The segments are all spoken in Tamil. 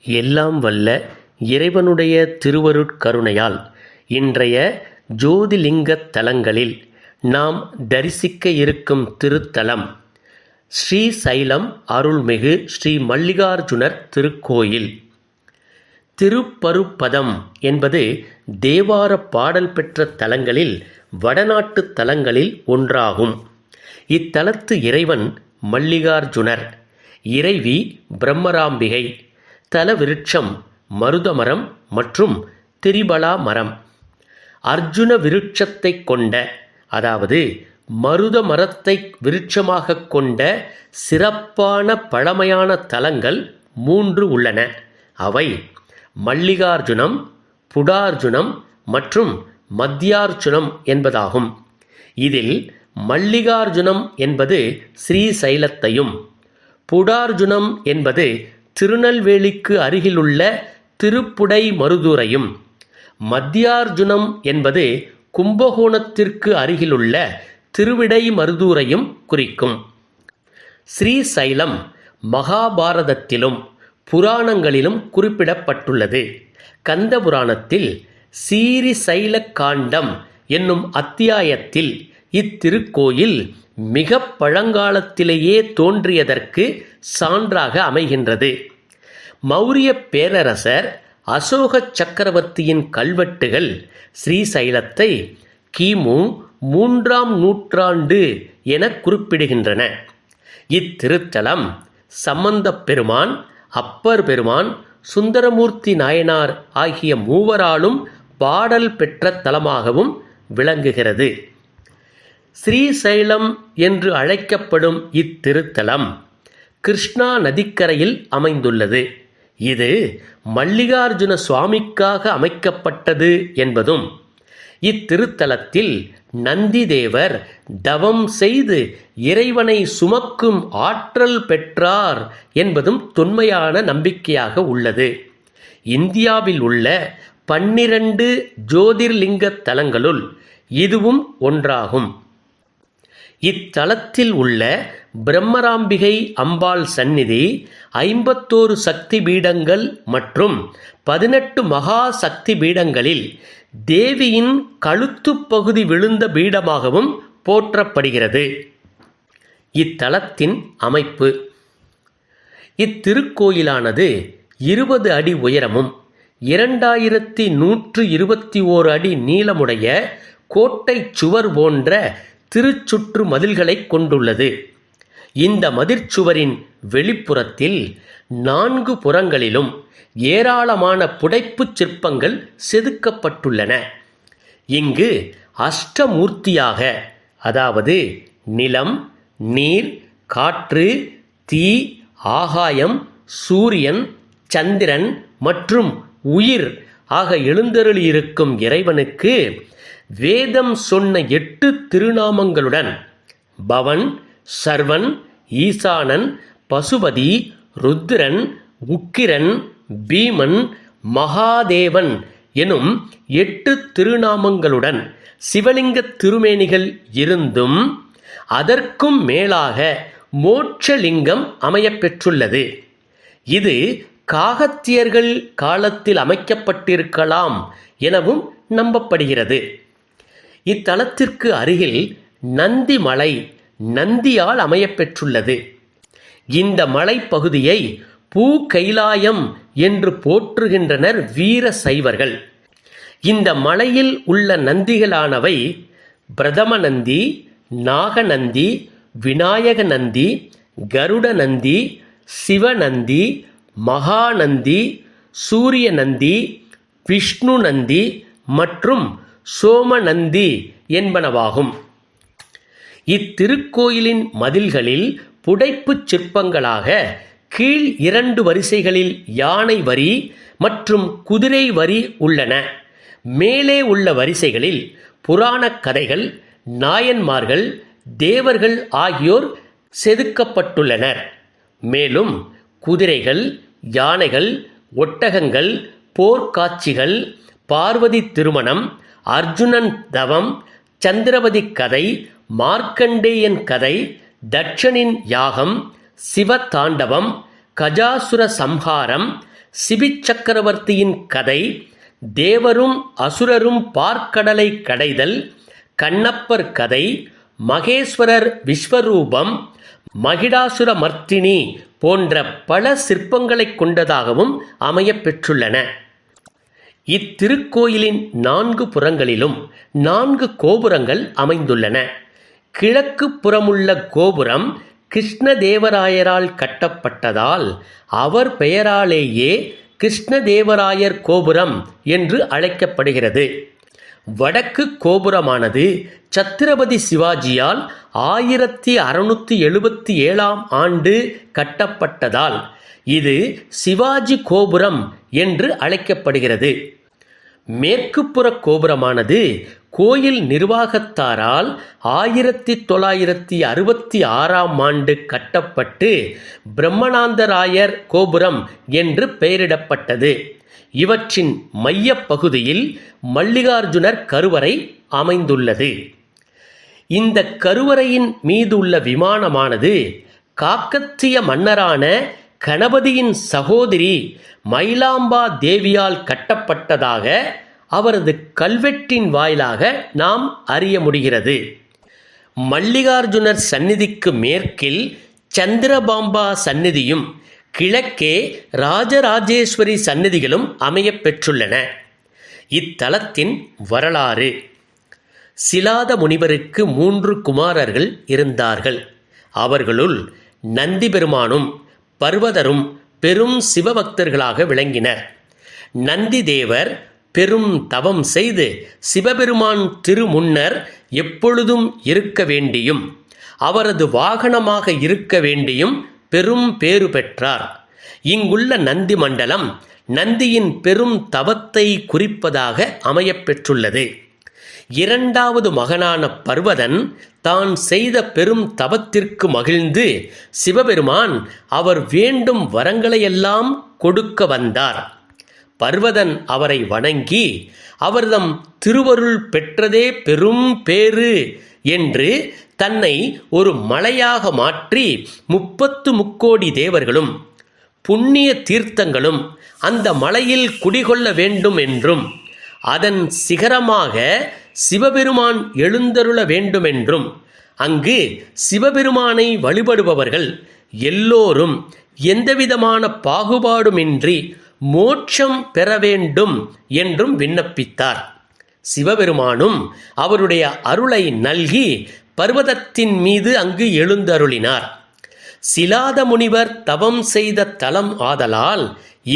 எல்லாம் வல்ல இறைவனுடைய திருவருட்கருணையால் இன்றைய ஜோதிலிங்கத் தலங்களில் நாம் தரிசிக்க இருக்கும் திருத்தலம் ஸ்ரீசைலம் அருள்மிகு ஸ்ரீ மல்லிகார்ஜுனர் திருக்கோயில். திருப்பருப்பதம் என்பது தேவார பாடல் பெற்ற தலங்களில் வடநாட்டு தலங்களில் ஒன்றாகும். இத்தலத்து இறைவன் மல்லிகார்ஜுனர் இறைவி பிரம்மராம்பிகை தல விருட்சம் மருதமரம் மற்றும் திரிபலா மரம். அர்ஜுன விருட்சத்தை கொண்ட அதாவது மருத மரத்தை விருட்சமாக கொண்ட சிறப்பான பழமையான தலங்கள் மூன்று உள்ளன. அவை மல்லிகார்ஜுனம் புடார்ஜுனம் மற்றும் மத்தியார்ஜுனம் என்பதாகும். இதில் மல்லிகார்ஜுனம் என்பது ஸ்ரீசைலத்தையும் புடார்ஜுனம் என்பது திருநெல்வேலிக்கு அருகிலுள்ள திருப்புடை மருதூரையும் மத்தியார்ஜுனம் என்பது கும்பகோணத்திற்கு அருகிலுள்ள திருவிடை மருதூரையும் குறிக்கும். ஸ்ரீசைலம் மகாபாரதத்திலும் புராணங்களிலும் குறிப்பிடப்பட்டுள்ளது. கந்த புராணத்தில் சீரிசைல காண்டம் என்னும் அத்தியாயத்தில் இத்திருக்கோயில் மிக பழங்காலத்திலேயே தோன்றியதற்கு சான்றாக அமைகின்றது. மௌரிய பேரரசர் அசோக சக்கரவர்த்தியின் கல்வெட்டுகள் ஸ்ரீசைலத்தை கிமு மூன்றாம் நூற்றாண்டு என குறிப்பிடுகின்றன. இத்திருத்தலம் சம்பந்தப் பெருமான் அப்பர் பெருமான் சுந்தரமூர்த்தி நாயனார் ஆகிய மூவராலும் பாடல் பெற்ற தலமாகவும் விளங்குகிறது. ஸ்ரீசைலம் என்று அழைக்கப்படும் இத்திருத்தலம் கிருஷ்ணா நதிக்கரையில் அமைந்துள்ளது. இது மல்லிகார்ஜுன சுவாமிக்காக அமைக்கப்பட்டது என்பதும் இத்திருத்தலத்தில் நந்திதேவர் தவம் செய்து இறைவனை சுமக்கும் ஆற்றல் பெற்றார் என்பதும் தொன்மையான நம்பிக்கையாக உள்ளது. இந்தியாவில் உள்ள பன்னிரண்டு ஜோதிர்லிங்க தலங்களுள் இதுவும் ஒன்றாகும். இத்தலத்தில் உள்ள பிரம்மராம்பிகை அம்பாள் சந்நிதி ஐம்பத்தோரு சக்தி பீடங்கள் மற்றும் பதினெட்டு மகா சக்தி பீடங்களில் தேவியின் கழுத்துப் பகுதி விழுந்த பீடமாகவும் போற்றப்படுகிறது. இத்தலத்தின் அமைப்பு. இத்திருக்கோயிலானது இருபது அடி உயரமும் இரண்டாயிரத்தி நூற்று இருபத்தி ஓரு அடி நீளமுடைய கோட்டை சுவர் போன்ற திருச்சுற்று மதில்களை கொண்டுள்ளது. இந்த மதிர்ச்சுவரின் வெளிப்புறத்தில் நான்கு புறங்களிலும் ஏராளமான புடைப்புச் சிற்பங்கள் செதுக்கப்பட்டுள்ளன. இங்கு அஷ்டமூர்த்தியாக அதாவது நிலம் நீர் காற்று தீ ஆகாயம் சூரியன் சந்திரன் மற்றும் உயிர் ஆக எழுந்தருளியிருக்கும் இறைவனுக்கு வேதம் சொன்ன எட்டு திருநாமங்களுடன் பவன் சர்வன் ஈசானன் பசுபதி ருத்ரன் உக்கிரன் பீமன் மகாதேவன் எனும் எட்டு திருநாமங்களுடன் சிவலிங்க திருமேனிகள் இருந்தும் அதற்கும் மேலாக மோட்சலிங்கம் அமையப்பெற்றுள்ளது இது காகத்தியர்கள் காலத்தில் அமைக்கப்பட்டிருக்கலாம் எனவும் நம்பப்படுகிறது. இத்தலத்திற்கு அருகில் நந்தி மலை நந்தியால் அமையப்பெற்றுள்ளது. இந்த மலைப்பகுதியை பூ கைலாயம் என்று போற்றுகின்றனர் வீர சைவர்கள். இந்த மலையில் உள்ள நந்திகளானவை பிரதம நந்தி நாகநந்தி விநாயக நந்தி கருட நந்தி சிவநந்தி மகாநந்தி சூரிய நந்தி விஷ்ணு நந்தி மற்றும் சோமநந்தி என்பனவாகும். இத்திருக்கோயிலின் மதில்களில் புடைப்புச் சிற்பங்களாக கீழ் இரண்டு வரிசைகளில் யானை வரி மற்றும் குதிரை வரி உள்ளன. மேலே உள்ள வரிசைகளில் புராணக் கதைகள் நாயன்மார்கள் தேவர்கள் ஆகியோர் செதுக்கப்பட்டுள்ளனர். மேலும் குதிரைகள் யானைகள் ஒட்டகங்கள் போர்க்காட்சிகள் பார்வதி திருமணம் அர்ஜுனன் தவம் சந்திரபதி கதை மார்க்கண்டேயன் கதை தட்சனின் யாகம் சிவ தாண்டவம் கஜாசுர சம்ஹாரம் சிபி சக்கரவர்த்தியின் கதை தேவரும் அசுரரும் பார்க்கடலை கடைதல் கண்ணப்பர் கதை மகேஸ்வரர் விஸ்வரூபம் மகிடாசுர மர்த்தினி போன்ற பல சிற்பங்களைக் கொண்டதாகவும் அமையப் பெற்றுள்ளன. இத்திருக்கோயிலின் நான்கு புறங்களிலும் நான்கு கோபுரங்கள் அமைந்துள்ளன. கிழக்கு புறமுள்ள கோபுரம் கிருஷ்ணதேவராயரால் கட்டப்பட்டதால் அவர் பெயராலேயே கிருஷ்ணதேவராயர் கோபுரம் என்று அழைக்கப்படுகிறது. வடக்கு கோபுரமானது சத்திரபதி சிவாஜியால் ஆயிரத்தி அறுநூத்தி எழுபத்தி ஏழாம் ஆண்டு கட்டப்பட்டதால் இது சிவாஜி கோபுரம் என்று அழைக்கப்படுகிறது. மேற்குப்புற கோபுரமானது கோயில் நிர்வாகத்தாரால் ஆயிரத்தி தொள்ளாயிரத்தி அறுபத்தி ஆறாம் ஆண்டு கட்டப்பட்டு பிரம்மணாந்தராயர் கோபுரம் என்று பெயரிடப்பட்டது. இவற்றின் மையப் பகுதியில் மல்லிகார்ஜுனர் கருவறை அமைந்துள்ளது. இந்த கருவறையின் மீதுள்ள விமானமானது காக்கத்திய மன்னரான கணபதியின் சகோதரி மயிலாம்பா தேவியால் கட்டப்பட்டதாக அவரது கல்வெட்டின் வாயிலாக நாம் அறிய முடிகிறது. மல்லிகார்ஜுனர் சந்நிதிக்கு மேற்கில் சந்திரபாம்பா சந்நிதியும் கிழக்கே ராஜராஜேஸ்வரி சந்நிதிகளும் அமையப் பெற்றுள்ளன. இத்தலத்தின் வரலாறு. சிலாத முனிவருக்கு மூன்று குமாரர்கள் இருந்தார்கள். அவர்களுள் நந்தி பெருமானும் பர்வதரும் பெரும் சிவபக்தர்களாக விளங்கினர். நந்தி தேவர் பெரும் தவம் செய்து சிவபெருமான் திருமுன்னர் எப்பொழுதும் இருக்க வேண்டியும் அவரது வாகனமாக இருக்க வேண்டியும் பெரும் பேறு பெற்றார். இங்குள்ள நந்தி மண்டலம் நந்தியின் பெரும் தவத்தை குறிப்பதாக அமையப்பெற்றுள்ளது இரண்டாவது மகனான பர்வதன் தான் செய்த பெரும் தவத்திற்கு மகிழ்ந்து சிவபெருமான் அவர் வேண்டும் வரங்களையெல்லாம் கொடுக்க வந்தார். பர்வதன் அவரை வணங்கி அவர்தம் திருவருள் பெற்றதே பெரும் பேறு என்று தன்னை ஒரு மலையாக மாற்றி முப்பத்து முக்கோடி தேவர்களும் புண்ணிய தீர்த்தங்களும் அந்த மலையில் குடிகொள்ள வேண்டும் என்றும் அதன் சிகரமாக சிவபெருமான் எழுந்தருள வேண்டுமென்றும் அங்கு சிவபெருமானை வழிபடுபவர்கள் எல்லோரும் எந்தவிதமான பாகுபாடுமின்றி மோட்சம் பெற வேண்டும் என்றும் விண்ணப்பித்தார். சிவபெருமானும் அவருடைய அருளை நல்கி பர்வதத்தின் மீது அங்கு எழுந்தருளினார். சிலாத முனிவர் தவம் செய்த தலம் ஆதலால்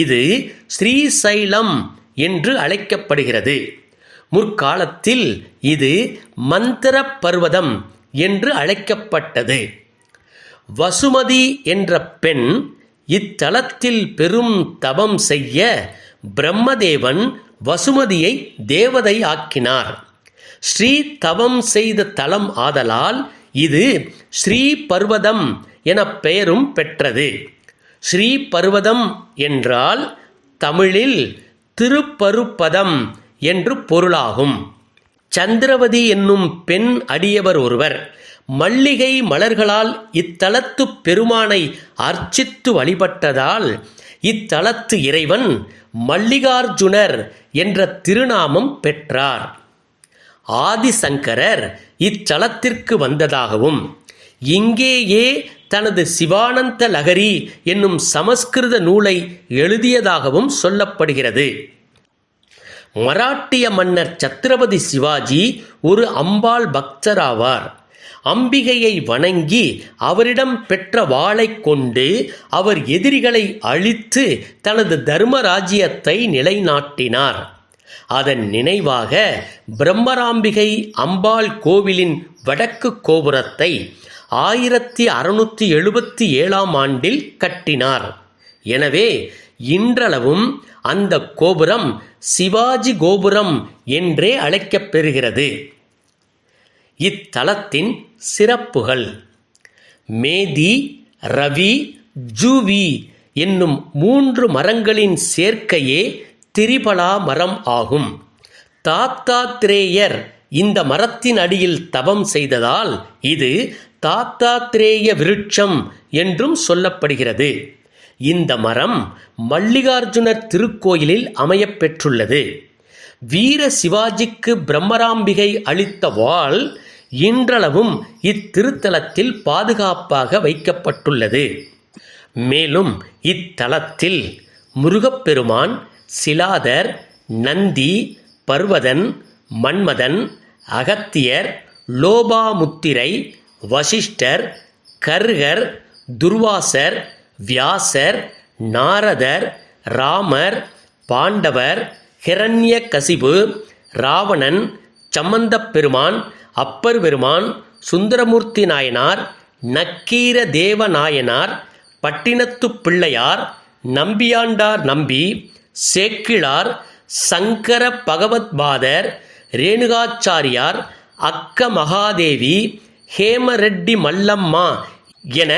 இது ஸ்ரீசைலம் என்று அழைக்கப்படுகிறது. முற்காலத்தில் இது மந்திர பர்வதம் என்று அழைக்கப்பட்டது. வசுமதி என்ற பெண் இத்தலத்தில் பெரும் தவம் செய்ய பிரம்மதேவன் வசுமதியை தேவதை ஆக்கினார். ஸ்ரீ தவம் செய்த தலம் ஆதலால் இது ஸ்ரீ பர்வதம் என பெயரும் பெற்றது. ஸ்ரீ பர்வதம் என்றால் தமிழில் திருப்பருப்பதம் என்று பொருளாகும். சந்திரவதி என்னும் பெண் அடியவர் ஒருவர் மல்லிகை மலர்களால் இத்தலத்து பெருமானை அர்ச்சித்து வழிபட்டதால் இத்தலத்து இறைவன் மல்லிகார்ஜுனர் என்ற திருநாமம் பெற்றார். ஆதிசங்கரர் இத்தலத்திற்கு வந்ததாகவும் இங்கேயே தனது சிவானந்த லகரி என்னும் சமஸ்கிருத நூலை எழுதியதாகவும் சொல்லப்படுகிறது. மராட்டிய மன்னர் சத்ரபதி சிவாஜி ஒரு அம்பாள் பக்தராவார். அம்பிகையை வணங்கி அவரிடம் பெற்ற வாளைக் கொண்டு அவர் எதிரிகளை அழித்து தனது தர்மராஜ்யத்தை நிலைநாட்டினார். அதன் நினைவாக பிரம்மராம்பிகை அம்பாள் கோவிலின் வடக்கு கோபுரத்தை ஆயிரத்தி அறுநூற்றி எழுபத்தி ஏழாம் ஆண்டில் கட்டினார். எனவே இன்றளவும் அந்த கோபுரம் சிவாஜி கோபுரம் என்றே அழைக்கப்பெறுகிறது இத்தலத்தின் சிறப்புகள். மேதி ரவி ஜூவி என்னும் மூன்று மரங்களின் சேர்க்கையே திரிபலா மரம் ஆகும். தாத்தாத்ரேயர் இந்த மரத்தின் அடியில் தவம் செய்ததால் இது தாத்தாத்ரேய விருட்சம் என்றும் சொல்லப்படுகிறது. இந்த மரம் மல்லிகார்ஜுனர் திருக்கோயிலில் அமையப்பெற்றுள்ளது. வீர சிவாஜிக்கு பிரம்மராம்பிகை அளித்த வாள் இன்றளவும் இத்திருத்தலத்தில் பாதுகாப்பாக வைக்கப்பட்டுள்ளது. மேலும் இத்தலத்தில் முருகப்பெருமான் சிலாதர் நந்தி பர்வதன் மன்மதன் அகத்தியர் லோபாமுத்திரை வசிஷ்டர் கர்கர் துர்வாசர் வியாசர் நாரதர் ராமர் பாண்டவர் ஹிரண்ய கசிபு ராவணன் சம்பந்தப் பெருமான் அப்பர் பெருமான் சுந்தரமூர்த்தி நாயனார் நக்கீர தேவநாயனார் பட்டினத்து பிள்ளையார் நம்பியாண்டார் நம்பி சேக்கிழார் சங்கர பகவத்பாதர் ரேணுகாச்சாரியார் அக்க மகாதேவி ஹேமரெட்டி மல்லம்மா என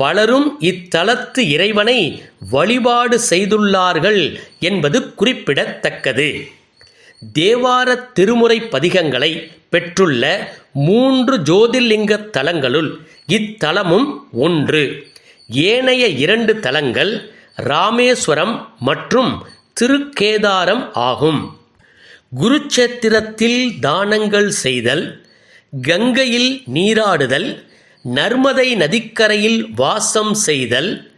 பலரும் இத்தலத்து இறைவனை வழிபாடு செய்துள்ளார்கள் என்பது குறிப்பிடத்தக்கது. தேவார திருமுறை பதிகங்களை பெற்றுள்ள மூன்று ஜோதிர்லிங்க தலங்களுள் இத்தலமும் ஒன்று. ஏனைய இரண்டு தலங்கள் ராமேஸ்வரம் மற்றும் திருக்கேதாரம் ஆகும். குருச்சேத்திரத்தில் தானங்கள் செய்தல் கங்கையில் நீராடுதல் நர்மதை நதிக்கரையில் வாசம் செய்தல்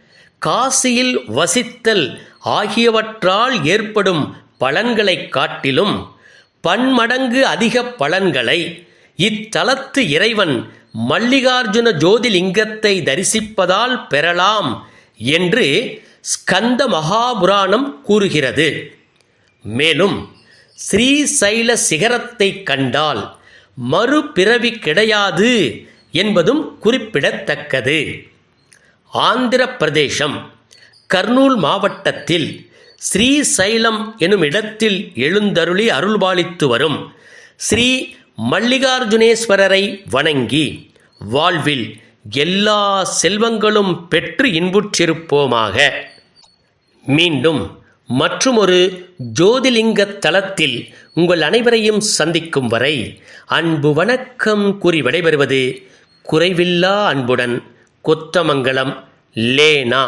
காசியில் வசித்தல் ஆகியவற்றால் ஏற்படும் பலன்களைக் காட்டிலும் பன்மடங்கு அதிக பலன்களை இத்தலத்து இறைவன் மல்லிகார்ஜுன ஜோதிலிங்கத்தை தரிசிப்பதால் பெறலாம் என்று ஸ்கந்த மகாபுராணம் கூறுகிறது. மேலும் ஸ்ரீசைல சிகரத்தை கண்டால் மறுபிறவி கிடையாது என்பதும் குறிப்பிடத்தக்கது. ஆந்திர பிரதேசம் கர்னூல் மாவட்டத்தில் ஸ்ரீசைலம் எனும் இடத்தில் எழுந்தருளி அருள்பாலித்து வரும் ஸ்ரீ மல்லிகார்ஜுனேஸ்வரரை வணங்கி வாழ்வில் எல்லா செல்வங்களும் பெற்று இன்புற்றிருப்போமாக. மீண்டும் மற்றுமொரு ஜோதிலிங்க தலத்தில் உங்கள் அனைவரையும் சந்திக்கும் வரை அன்பு வணக்கம் கூறி விடைபெறுவது குறைவில்லா அன்புடன் கொத்தமங்கலம் லேனா.